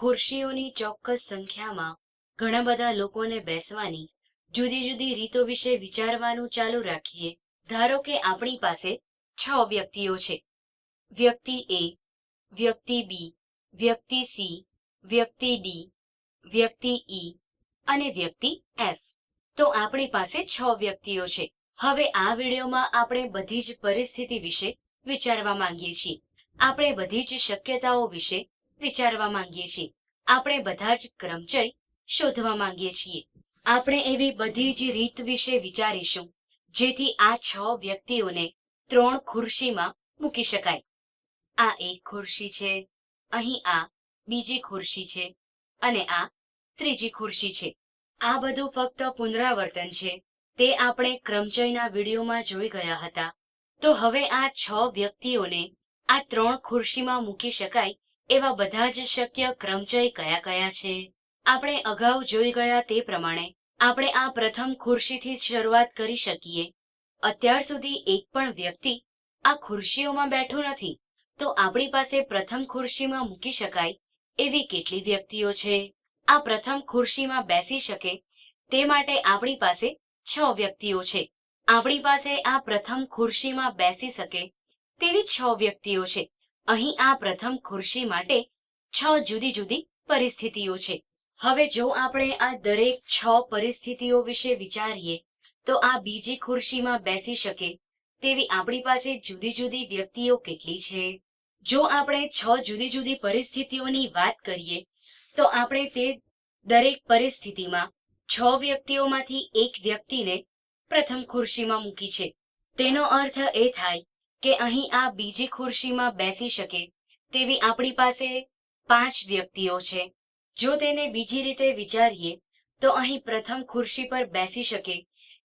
ખુરશીઓની ચોક્કસ સંખ્યામાં ઘણા બધા લોકોને બેસવાની જુદી જુદી રીતો વિશે વિચારવાનું ચાલુ રાખીએ, ધારો કે આપણી પાસે છ વ્યક્તિઓ છે. વ્યક્તિ એ, વ્યક્તિ બી, વ્યક્તિ સી, વ્યક્તિ ડી, વ્યક્તિ ઈ અને વ્યક્તિ એફ. તો આપણી પાસે છ વ્યક્તિઓ છે. હવે આ વિડીયોમાં આપણે બધી જ પરિસ્થિતિ વિશે વિચારવા માંગીએ છીએ. આપણે બધી જ શક્યતાઓ વિશે વિચારવા માંગીએ છીએ. આપણે બધા જ ક્રમચય શોધવા માંગીએ છીએ. આપણે એવી બધી જ રીત વિશે વિચારીશું, જેથી આ છ વ્યક્તિઓને ત્રણ ખુરશીમાં મૂકી શકાય. આ એક ખુરશી છે, અહીં આ બીજી ખુરશી છે, અને આ ત્રીજી ખુરશી છે. આ બધું ફક્ત પુનરાવર્તન છે. તે આપણે ક્રમચયના વિડીયોમાં જોઈ ગયા હતા. તો હવે આ છ વ્યક્તિઓને આ ત્રણ ખુરશીમાં મૂકી શકાય એવા બધા જ શક્ય ક્રમચય કયા કયા છે? આપણે અગાઉ જોઈ ગયા તે પ્રમાણે આપણે આ પ્રથમ ખુરશીથી શરૂઆત કરી શકીએ. અત્યાર સુધી એક પણ વ્યક્તિ આ ખુરશીઓમાં બેઠો નથી. તો આપણી પાસે પ્રથમ ખુરશીમાં મૂકી શકાય એવી કેટલી વ્યક્તિઓ છે? આ પ્રથમ ખુરશીમાં બેસી શકે તે માટે આપણી પાસે છ વ્યક્તિઓ છે. આપણી પાસે આ પ્રથમ ખુરશીમાં બેસી શકે તેવી છ વ્યક્તિઓ છે. અહીં આ પ્રથમ ખુરશી માટે છ જુદી જુદી પરિસ્થિતિઓ છે. હવે જો આપણે આ દરેક છ પરિસ્થિતિઓ વિશે વિચારીએ, તો આ બીજી ખુરશીમાં બેસી શકે તેવી આપણી પાસે જુદી જુદી વ્યક્તિઓ કેટલી છે. જો આપણે છ જુદી જુદી પરિસ્થિતિઓની વાત કરીએ, તો આપણે તે દરેક પરિસ્થિતિમાં છ વ્યક્તિઓમાંથી એક વ્યક્તિને પ્રથમ ખુરશીમાં મૂકી છે. તેનો અર્થ એ થાય કે અહીં આ બીજી ખુરશીમાં બેસી શકે તેવી આપણી પાસે પાંચ વ્યક્તિઓ છે. જો તેને બીજી રીતે વિચારીએ, તો અહીં પ્રથમ ખુરશી પર બેસી શકે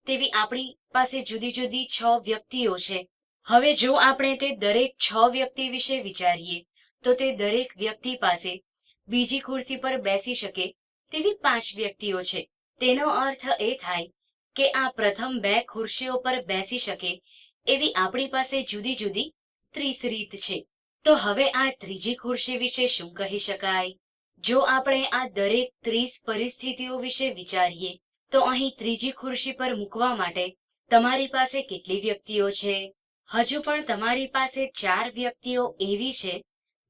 તેવી આપણી પાસે જુદી જુદી છ વ્યક્તિઓ છે. હવે જો આપણે તે દરેક છ વ્યક્તિ વિશે વિચારીએ, તો તે દરેક વ્યક્તિ પાસે બીજી ખુરશી પર બેસી શકે તેવી પાંચ વ્યક્તિઓ છે. તેનો અર્થ એ થાય કે આ પ્રથમ બે ખુરશીઓ પર બેસી શકે એવી આપણી પાસે જુદી જુદી ત્રીસ રીત છે. તો હવે આ ત્રીજી ખુરશી વિશે શું કહી શકાય? જો આપણે આ દરેક ત્રીસ પરિસ્થિતિઓ વિશે વિચારીએ, તો અહીં ત્રીજી ખુરશી પર મૂકવા માટે તમારી પાસે કેટલી વ્યક્તિઓ છે? હજુ પણ તમારી પાસે ચાર વ્યક્તિઓ એવી છે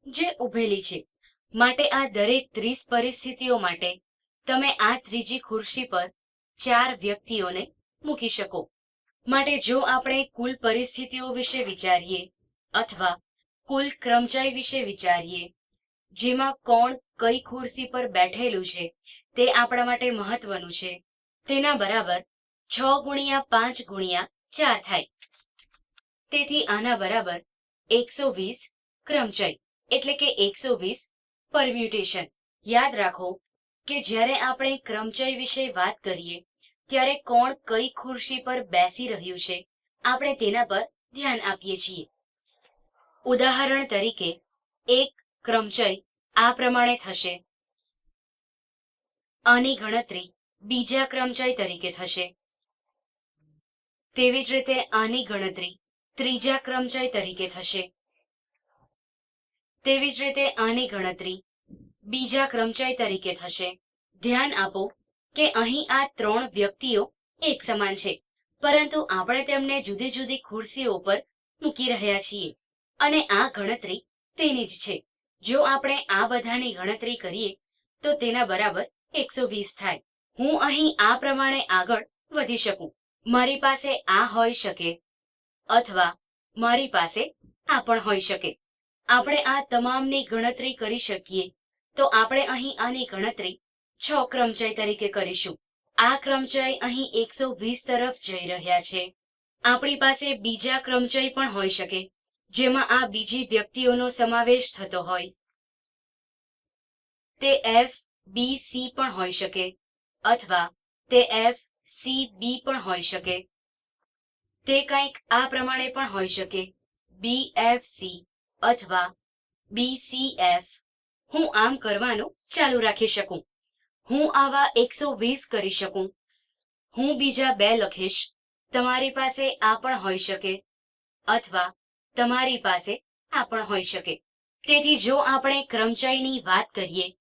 જે ઉભેલી છે. માટે આ દરેક ત્રીસ પરિસ્થિતિઓ માટે તમે આ ત્રીજી ખુરશી પર ચાર વ્યક્તિઓને મૂકી શકો. માટે જો આપણે કુલ પરિસ્થિતિઓ વિશે વિચારીએ અથવા કુલ ક્રમચય વિશે વિચારીએ, જેમાં કોણ કઈ ખુરશી પર બેઠેલું છે, તે આપણા માટે મહત્વનું છે. તેના બરાબર છ ગુણ્યા પાંચ ગુણ્યા ચાર થાય. તેથી આના બરાબર એકસો વીસ ક્રમચય, એટલે કે એકસો વીસ પરમ્યુટેશન યાદ રાખો કે જ્યારે આપણે ક્રમચય વિશે વાત કરીએ ત્યારે કોણ કઈ ખુરશી પર બેસી રહ્યું છે, આપણે તેના પર ધ્યાન આપીએ છીએ. ઉદાહરણ તરીકે, એક ક્રમચય આ પ્રમાણે થશે. આની ગણતરી બીજા ક્રમચય તરીકે થશે. તેવી જ રીતે આની ગણતરી ત્રીજા ક્રમચય તરીકે થશે. તેવી જ રીતે આની ગણતરી બીજા ક્રમચય તરીકે થશે. ધ્યાન આપો કે અહીં આ ત્રણ વ્યક્તિઓ એક સમાન છે. પરંતુ આપણે તેમને જુદી જુદી ખુરશીઓ પર મૂકી રહ્યા છીએ. અને આ ગણતરી તેની જ છે. જો આપણે આ બધાની ગણતરી કરીએ, તો તેના બરાબર એકસો વીસ થાય. હું અહીં આ પ્રમાણે આગળ વધી શકું. મારી પાસે આ હોઈ શકે અથવા મારી પાસે આ પણ હોઈ શકે. આપણે આ તમામની ગણતરી કરી શકીએ. તો આપણે અહીં આની ગણતરી છ ક્રમચય તરીકે કરીશું. આ ક્રમચય અહીં એકસો વીસ તરફ જઈ રહ્યા છે. આપણી પાસે બીજા ક્રમચય પણ હોઈ શકે, જેમાં આ બીજી વ્યક્તિઓનો સમાવેશ થતો હોય. તે એફ બી સી પણ હોઈ શકે, અથવા તે એફ સી બી પણ હોઈ શકે. તે કંઈક આ પ્રમાણે પણ હોઈ શકે બી એફ સી અથવા બી સી એફ હું આમ કરવાનું ચાલુ રાખી શકું. હું આવા એકસો વીસ કરી શકું. હું બીજા બે લખીશ. તમારી પાસે આ પણ હોઈ શકે. અથવા તમારી પાસે આ પણ હોઈ શકે. તેથી જો આપણે ક્રમચયની વાત કરીએ,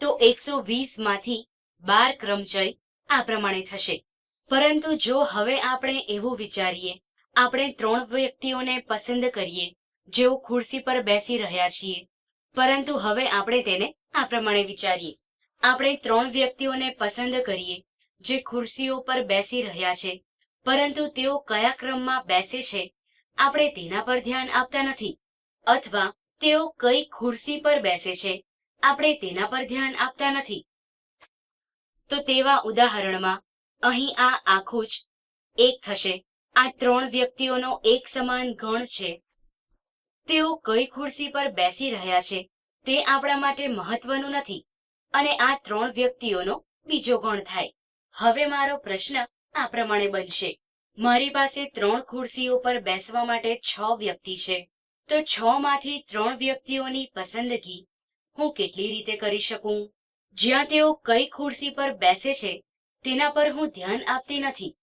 તો એકસો વીસમાંથી બાર ક્રમચય આ પ્રમાણે થશે. પરંતુ જો હવે આપણે એવું વિચારીએ, આપણે ત્રણ વ્યક્તિઓને પસંદ કરીએ, જેઓ ખુરશી પર બેસી રહ્યા છીએ, પરંતુ હવે આપણે તેને આ પ્રમાણે વિચારીએ. આપણે ત્રણ વ્યક્તિઓને પસંદ કરીએ, જે ખુરશીઓ પર બેસી રહ્યા છે. પરંતુ તેઓ કયા ક્રમમાં બેસે છે, આપણે તેના પર ધ્યાન આપતા નથી. અથવા તેઓ કઈ ખુરશી પર બેસે છે, આપણે તેના પર ધ્યાન આપતા નથી. તો તેવા ઉદાહરણમાં, અહીં આ આખું જ એક થશે. આ ત્રણ વ્યક્તિઓનો એક સમાન ગણ છે. તેઓ કઈ ખુરશી પર બેસી રહ્યા છે, તે આપણા માટે મહત્વનું નથી. અને આ ત્રણ વ્યક્તિઓનો બીજો ગણ થાય. હવે મારો પ્રશ્ન આ પ્રમાણે બનશે. મારી પાસે ત્રણ ખુરશીઓ પર બેસવા માટે છ વ્યક્તિ છે. તો છ માંથી ત્રણ વ્યક્તિઓની પસંદગી હું કેટલી રીતે કરી શકું? જ્યાં તેઓ કઈ ખુરશી પર બેસે છે, તેના પર હું ધ્યાન આપતી નથી.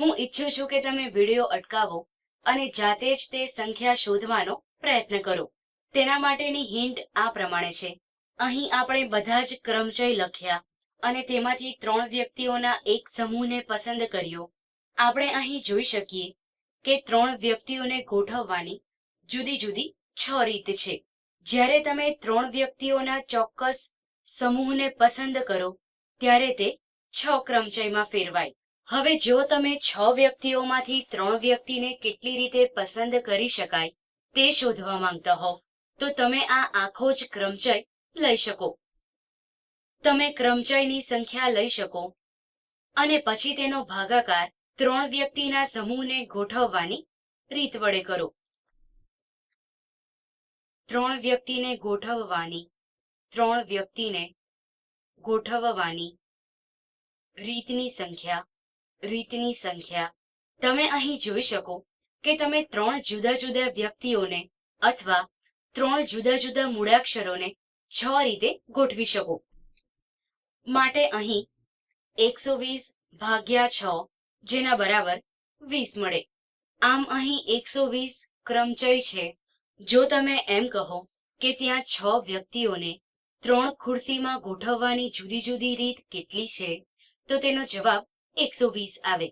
હું ઈચ્છું છું કે તમે વીડિયો અટકાવો અને જાતે જ તે સંખ્યા શોધવાનો પ્રયત્ન કરો. તેના માટેની હિન્ટ આ પ્રમાણે છે. અહીં આપણે બધા જ ક્રમચય લખ્યા અને તેમાંથી ત્રણ વ્યક્તિઓના એક સમૂહને પસંદ કર્યો. આપણે અહીં જોઈ શકીએ કે ત્રણ વ્યક્તિઓને ગોઠવવાની જુદી જુદી છ રીત છે. જ્યારે તમે ત્રણ વ્યક્તિઓના ચોક્કસ સમૂહને પસંદ કરો, ત્યારે તે છ ક્રમચયમાં ફેરવાય. હવે જો તમે છ વ્યક્તિઓમાંથી ત્રણ વ્યક્તિને કેટલી રીતે પસંદ કરી શકાય તે શોધવા માંગતા હોવ, તો તમે આ આખો જ ક્રમચય લઈ શકો. તમે ક્રમચયની સંખ્યા લઈ શકો અને પછી તેનો ભાગાકાર ત્રણ વ્યક્તિના સમૂહને ગોઠવવાની રીત વડે કરો. ત્રણ વ્યક્તિને ગોઠવવાની, ત્રણ વ્યક્તિને ગોઠવવાની રીતની સંખ્યા રીતની સંખ્યા. તમે અહીં જોઈ શકો કે તમે ત્રણ જુદા જુદા વ્યક્તિઓને અથવા ત્રણ જુદા જુદા મૂળાક્ષરોને છ રીતે ગોઠવી શકો. માટે અહીં એકસો વીસ ભાગ્યા છ જેના બરાબર વીસ મળે. આમ અહીં એકસો વીસ ક્રમચય છે. જો તમે એમ કહો કે ત્યાં છ વ્યક્તિઓને ત્રણ ખુરશીમાં ગોઠવવાની જુદી જુદી રીત કેટલી છે, તો તેનો જવાબ એકસો વીસ આવે.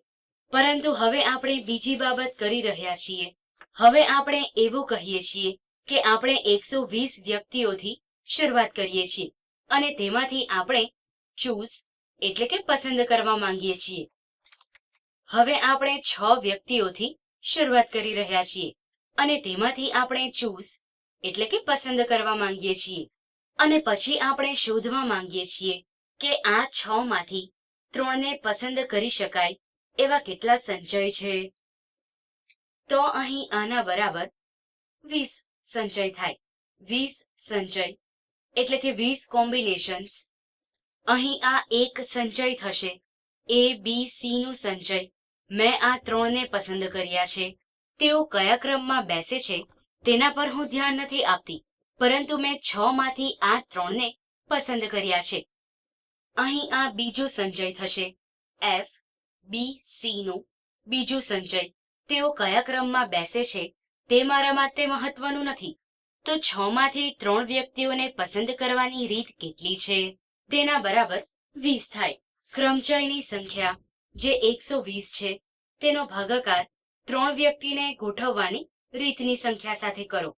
પરંતુ હવે આપણે બીજી બાબત કરી રહ્યા છીએ. હવે આપણે એવું કહીએ છીએ કે આપણે એકસો વીસ વ્યક્તિઓથી શરૂઆત કરીએ છીએ. અને તેમાંથી આપણે ચૂઝ એટલે કે પસંદ કરવા માંગીએ છીએ. હવે આપણે છ વ્યક્તિઓથી શરૂઆત કરી રહ્યા છીએ. અને તેમાંથી આપણે ચૂઝ એટલે કે પસંદ કરવા માંગીએ છીએ. અને પછી આપણે શોધવા માંગીએ છીએ કે આ છ માંથી ત્રણને પસંદ કરી શકાય એવા કેટલા સંચય છે? તો અહીં આના બરાબર વીસ સંચય થાય. વીસ સંચય. એટલે કે વીસ કોમ્બિનેશન્સ. અહીં આ એક સંચય થશે. એ, બી, સી નું સંચય. મેં આ ત્રણને પસંદ કર્યા છે. તેઓ કયા ક્રમમાં બેસે છે, તેના પર હું ધ્યાન નથી આપતી, પરંતુ મેં છ માંથી આ ત્રણને પસંદ કર્યા છે. અહીં આ બીજું સંચય થશે. એફ, બી, સી નું બીજું સંચય. તેઓ કયા ક્રમમાં બેસે છે, તે મારા માટે મહત્વનું નથી. તો છ માંથી ત્રણ વ્યક્તિઓને પસંદ કરવાની રીત કેટલી છે? તેના બરાબર વીસ થાય. ક્રમચયની સંખ્યા, જે એકસો વીસ છે, તેનો ભાગાકાર ત્રણ વ્યક્તિને ગોઠવવાની રીતની સંખ્યા સાથે કરો.